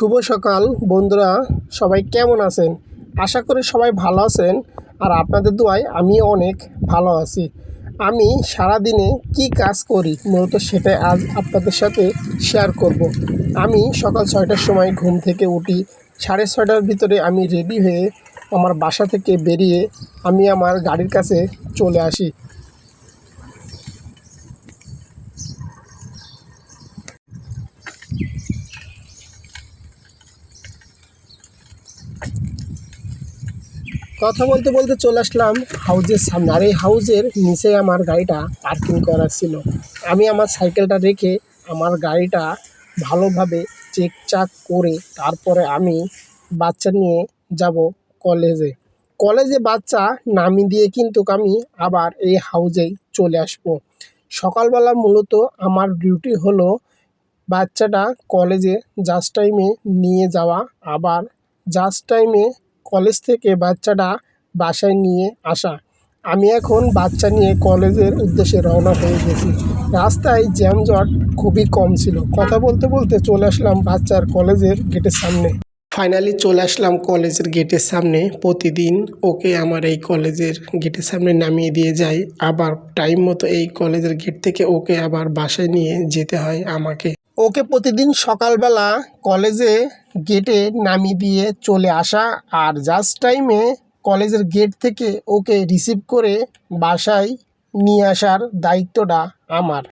শুভ সকাল। বন্ধুরা, সবাই কেমন আছেন? আশা করি সবাই ভালো আছেন আর আপনাদের দোয়ায় আমি অনেক ভালো আছি। আমি সারাদিনে কি কাজ করি? মূলত সেটা আজ আপনাদের সাথে শেয়ার করব। আমি সকাল ছয়টার সময় ঘুম থেকে উঠি। সাড়ে ছয়টার ভিতরে আমি রেডি হয়ে আমার বাসা থেকে বেরিয়ে আমি আমার গাড়ির কাছে চলে আসি। কথা বলতে বলতে চলে আসলাম হাউজের সামনে। আর এই হাউজের নিচে আমার গাড়িটা পার্কিং করা ছিল। আমি আমার সাইকেলটা রেখে আমার গাড়িটা ভালোভাবে চেক চাক করে তারপরে আমি বাচ্চা নিয়ে যাব কলেজে কলেজে বাচ্চা নামিয়ে দিয়ে কিন্তু আমি আবার এই হাউজেই চলে আসব। সকালবেলা মূলত আমার ডিউটি হলো বাচ্চাটা কলেজে জাস্ট টাইমে নিয়ে যাওয়া। আবার জাস্ট টাইমে কলেজ থেকে বাচ্চাটা বাসায় নিয়ে আসা। আমি এখন বাচ্চা নিয়ে কলেজের উদ্দেশ্যে রওনা হয়ে গেছি। রাস্তায় জ্যামজট খুবই কম ছিল। কথা বলতে বলতে চলে আসলাম বাচ্চার কলেজের গেটের সামনে। ফাইনালি চলে আসলাম কলেজের গেটের সামনে। প্রতিদিন ওকে আমার এই কলেজের গেটের সামনে নামিয়ে দিয়ে যাই। আবার টাইম মতো এই কলেজের গেট থেকে ওকে আবার বাসায় নিয়ে যেতে হয় আমাকে। ওকে প্রতিদিন সকালবেলা কলেজে গেটে নামিয়ে দিয়ে চলে আসা আর জাস্ট টাইমে কলেজের গেট থেকে ওকে রিসিভ করে বাসায় নিয়ে আসার দায়িত্বটা আমার।